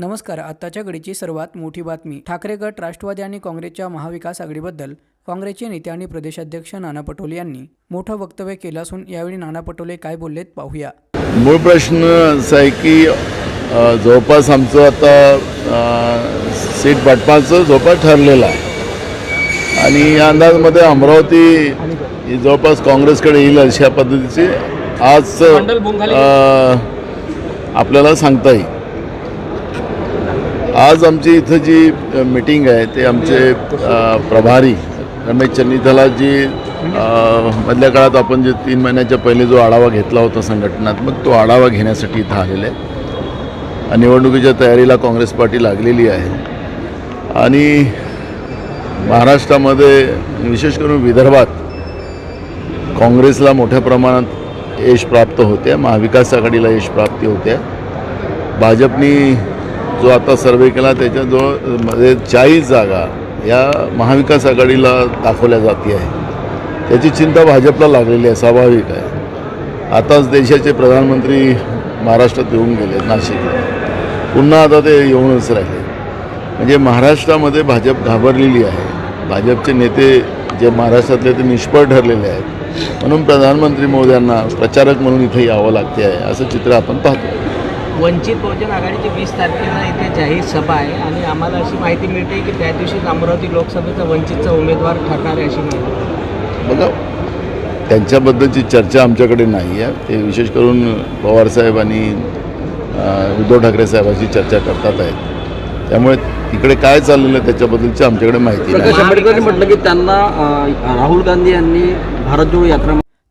नमस्कार आताच्या घडीची सर्वात मोठी बातमी. ठाकरे गट राष्ट्रवादी आणि काँग्रेसच्या महाविकास आघाडीबद्दल काँग्रेसचे नेते आणि प्रदेशाध्यक्ष नाना पटोले यांनी मोठं वक्तव्य केलं असून यावेळी नाना पटोले काय बोललेत पाहूया. मूळ प्रश्न असा आहे की जवळपास आमचं आता सीट वाटपाचं जवळपास ठरलेलं आहे. आणि या अंदाजमध्ये अमरावती ही जवळपास काँग्रेसकडे येईल अशा पद्धतीची आज आपल्याला सांगता येईल. आज आमची इथं जी मीटिंग आहे ते आमचे प्रभारी रमेश चन्नीथला जी मधल्या काळात आपण जे तीन महिन्याच्या पहिले जो आढावा घेतला होता संघटनात्मक तो आढावा घेण्यासाठी इथं आलेले आहे निवडणुकीच्या तयारीला काँग्रेस पार्टी लागलेली आहे. आणि महाराष्ट्रामध्ये विशेष करून विदर्भात काँग्रेसला मोठ्या प्रमाणात यश प्राप्त होते महाविकास आघाडीला यश प्राप्ती होते भाजपनी जो आता सर्वे केला त्याच्याजवळमध्ये चाळीस जागा या महाविकास आघाडीला दाखवल्या जाते आहे. त्याची चिंता भाजपला लागलेली आहे स्वाभाविक आहे. आताच देशाचे प्रधानमंत्री महाराष्ट्रात येऊन गेले नाशिकला. पुन्हा आता ते येऊनच राहिले. म्हणजे महाराष्ट्रामध्ये भाजप घाबरलेली आहे. भाजपचे नेते जे महाराष्ट्रातले ते निष्फळ ठरलेले आहेत. म्हणून प्रधानमंत्री मोद्यांना प्रचारक म्हणून इथे यावं लागते आहे असं चित्र आपण पाहतो. वंचित बहुजन आघाडीची वीस तारखेला इथे जाहीर सभा आहे आणि आम्हाला अशी माहिती मिळते की त्या दिवशीच अमरावती लोकसभेचा वंचितचा उमेदवार ठरणार आहे अशी माहिती. बघा त्यांच्याबद्दलची चर्चा आमच्याकडे नाही आहे. ते विशेष करून पवारसाहेब आणि उद्धव ठाकरे साहेबांशी चर्चा करतात आहेत. त्यामुळे तिकडे काय चाललेलं आहे त्याच्याबद्दलची आमच्याकडे माहिती नाही. म्हटलं की त्यांना राहुल गांधी यांनी भारत जोडो यात्रा